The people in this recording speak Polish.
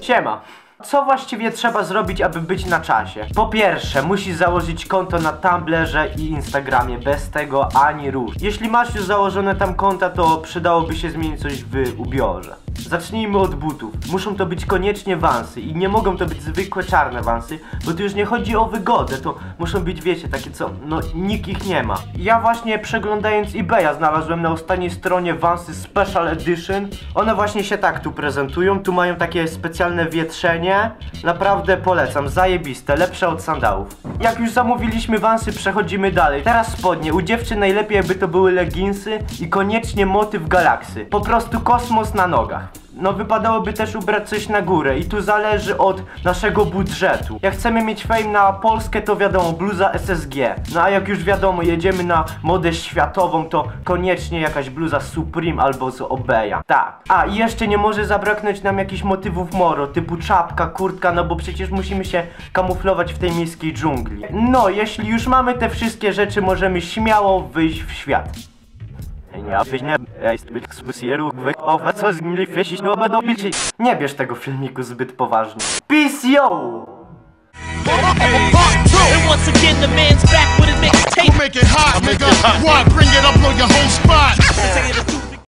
Siema. Co właściwie trzeba zrobić, aby być na czasie? Po pierwsze, musisz założyć konto na Tumblrze i Instagramie, bez tego ani rusz. Jeśli masz już założone tam konta, to przydałoby się zmienić coś w ubiorze. Zacznijmy od butów. Muszą to być koniecznie wansy i nie mogą to być zwykłe czarne wansy, bo tu już nie chodzi o wygodę, to muszą być, wiecie, takie co, no nikt ich nie ma. Ja właśnie przeglądając eBaya znalazłem na ostatniej stronie wansy Special Edition. One właśnie się tak tu prezentują, tu mają takie specjalne wietrzenie. Naprawdę polecam, zajebiste, lepsze od sandałów. Jak już zamówiliśmy wansy, przechodzimy dalej. Teraz spodnie, u dziewczyn najlepiej jakby to były leginsy i koniecznie motyw galaksy. Po prostu kosmos na nogach. No wypadałoby też ubrać coś na górę i tu zależy od naszego budżetu. Jak chcemy mieć fame na Polskę, to wiadomo, bluza SSG. No a jak już wiadomo, jedziemy na modę światową, to koniecznie jakaś bluza Supreme albo z Obeya. Tak. A i jeszcze nie może zabraknąć nam jakichś motywów moro, typu czapka, kurtka, no bo przecież musimy się kamuflować w tej miejskiej dżungli. No, jeśli już mamy te wszystkie rzeczy, możemy śmiało wyjść w świat. Ja wyźmę, ja jestem ekspresjerów, wykowa, co z nim fesić, no będą milczyć. Nie bierz tego filmiku zbyt poważnie. Peace yo! and once again, the man's back with his mixtape. Make it hot, nigga. What? Bring it up on your whole spot.